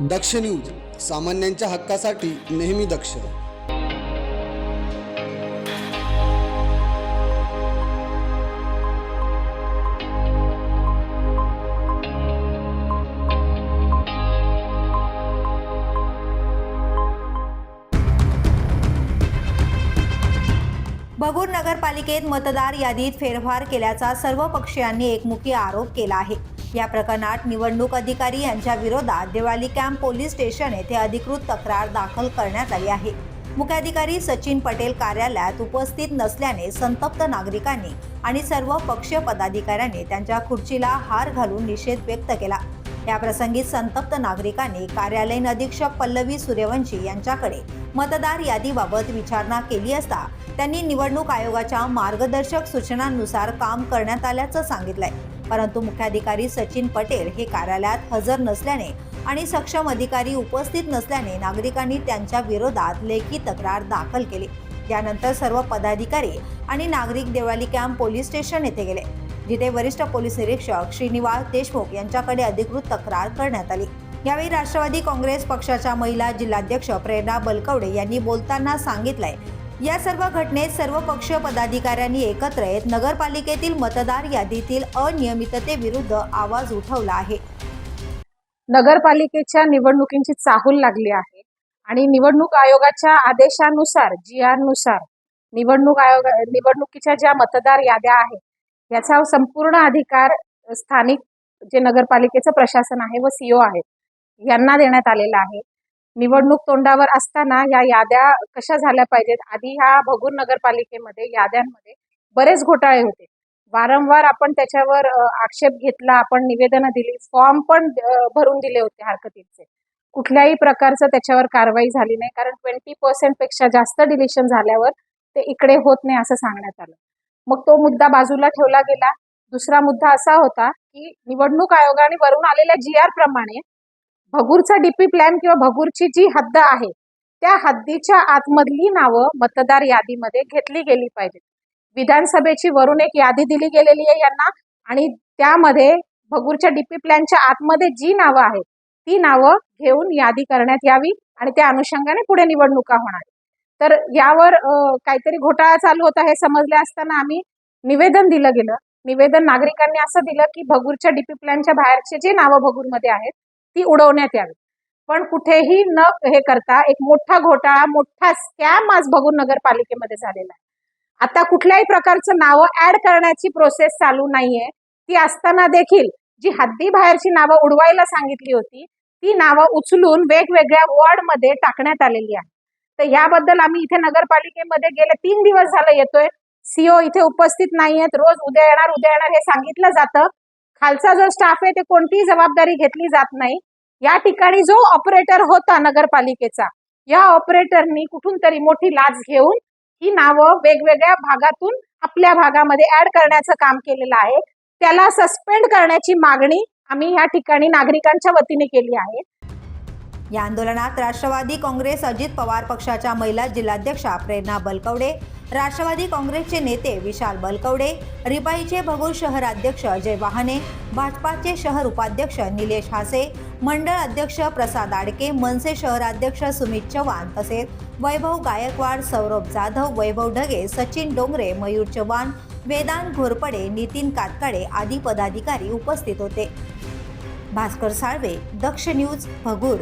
दक्ष news सामान्यांच्या हक्कासाठी नेहमी दक्ष. भगूर नगरपालिकेत मतदार यादीत फेरफार केल्याचा सर्व पक्षीयांनी एकमुखी आरोप केला आहे. या प्रकरणात निवडणूक अधिकारी यांच्या विरोधात देवाली कॅम्प पोलीस स्टेशन येथे अधिकृत तक्रार दाखल करण्यात आली आहे. मुख्याधिकारी सचिन पटेल कार्यालयात उपस्थित नसल्याने संतप्त नागरिकांनी आणि सर्व पक्षीय पदाधिकाऱ्यांनी त्यांच्या खुर्चीला हार घालून निषेध व्यक्त केला. याप्रसंगी संतप्त नागरिकांनी कार्यालयीन अधीक्षक पल्लवी सूर्यवंशी यांच्याकडे मतदार यादीबाबत विचारणा केली असता त्यांनी निवडणूक आयोगाच्या मार्गदर्शक सूचनांनुसार काम करण्यात आल्याचं सांगितलंय. परंतु मुख्याधिकारी सचिन पटेल हे कार्यालयात हजर नसल्याने आणि सक्षम अधिकारी उपस्थित नसल्याने नागरिकांनी त्यांच्या विरोधात लेखी तक्रार दाखल केली. यानंतर सर्व पदाधिकारी आणि नागरिक देवाली कॅम्प पोलीस स्टेशन येथे गेले जिथे वरिष्ठ पोलीस निरीक्षक श्रीनिवास देशमुख यांच्याकडे अधिकृत तक्रार करण्यात आली. यावेळी राष्ट्रवादी काँग्रेस पक्षाच्या महिला जिल्हाध्यक्ष प्रेरणा बलकवडे यांनी बोलताना सांगितलंय या सर्व घटनेत सर्व पक्ष पदाधिकाऱ्यांनी एकत्र येत नगरपालिकेतील मतदार यादीतील अनियमिततेविरुद्ध आवाज उठवला आहे. नगरपालिकेच्या निवडणुकींची चाहूल लागली आहे आणि निवडणूक आयोगाच्या आदेशानुसार जी आरनुसार निवडणूक आयोग निवडणुकीच्या ज्या मतदार याद्या आहेत याचा संपूर्ण अधिकार स्थानिक जे नगरपालिकेचं प्रशासन आहे व सीओ आहेत यांना देण्यात आलेला आहे. निवडणूक तोंडावर असताना या याद्या कशा झाल्या पाहिजेत? आधी ह्या भगूर नगरपालिकेमध्ये याद्यांमध्ये बरेच घोटाळे होते. वारंवार आपण त्याच्यावर आक्षेप घेतला आपण निवेदनं दिली फॉर्म पण भरून दिले होते हरकतीचे. कुठल्याही प्रकारचं त्याच्यावर कारवाई झाली नाही कारण ट्वेंटी पर्सेंटपेक्षा जास्त डिलिशन झाल्यावर ते इकडे होत नाही असं सांगण्यात आलं. मग तो मुद्दा बाजूला ठेवला गेला. दुसरा मुद्दा असा होता की निवडणूक आयोगाने वरून आलेल्या जी आर प्रमाणे भगूरचा डीपी प्लॅन किंवा भगूरची जी हद्द आहे त्या हद्दीच्या आतमधली नावं मतदार यादीमध्ये घेतली गेली पाहिजेत. विधानसभेची वरून एक यादी दिली गेलेली आहे यांना आणि त्यामध्ये भगूरच्या डीपी प्लॅनच्या आतमध्ये जी नावं आहेत ती नावं घेऊन यादी करण्यात यावी आणि त्या अनुषंगाने पुढे निवडणुका होणार तर यावर काहीतरी घोटाळा चालू होता हे समजले असताना आम्ही निवेदन दिलं गेलं. निवेदन नागरिकांनी असं दिलं की भगूरच्या डीपी प्लॅनच्या बाहेरचे जे नावं भगूरमध्ये आहेत ती उडवण्यात यावी. पण कुठेही न हे करता एक मोठा घोटाळा मोठा स्कॅम आज भगूर नगरपालिकेमध्ये झालेला आहे. आता कुठल्याही प्रकारचं नावं ऍड करण्याची प्रोसेस चालू नाहीये. ती असताना देखील जी हद्दी बाहेरची नावं उडवायला सांगितली होती ती नावं उचलून वेगवेगळ्या वॉर्डमध्ये टाकण्यात आलेली आहे तर याबद्दल आम्ही इथे नगरपालिकेमध्ये गेले तीन दिवस झालं येतोय. सीओ इथे उपस्थित नाहीयेत. रोज उद्या येणार उद्या येणार हे सांगितलं जातं. खालचा जो स्टाफ आहे ते कोणतीही जबाबदारी घेतली जात नाही. या ठिकाणी जो ऑपरेटर होता नगरपालिकेचा या ऑपरेटरनी कुठून तरी मोठी लाच घेऊन ही नावं वेगवेगळ्या भागातून आपल्या भागामध्ये ऍड करण्याचं काम केलेलं आहे. त्याला सस्पेंड करण्याची मागणी आम्ही या ठिकाणी नागरिकांच्या वतीने केली आहे. या आंदोलनात राष्ट्रवादी काँग्रेस अजित पवार पक्षाच्या महिला जिल्हाध्यक्षा प्रेरणा बलकवडे राष्ट्रवादी काँग्रेसचे नेते विशाल बलकवडे रिपाईचे भगूर शहराध्यक्ष अजय वाहने भाजपाचे शहर उपाध्यक्ष निलेश हासे मंडळ अध्यक्ष प्रसाद आडके मनसे शहराध्यक्ष सुमित चव्हाण तसेच वैभव गायकवाड सौरभ जाधव वैभव ढगे सचिन डोंगरे मयूर चव्हाण वेदांत घोरपडे नितीन कातकडे आदी पदाधिकारी उपस्थित होते. भास्कर साळवे दक्ष न्यूज भगूर.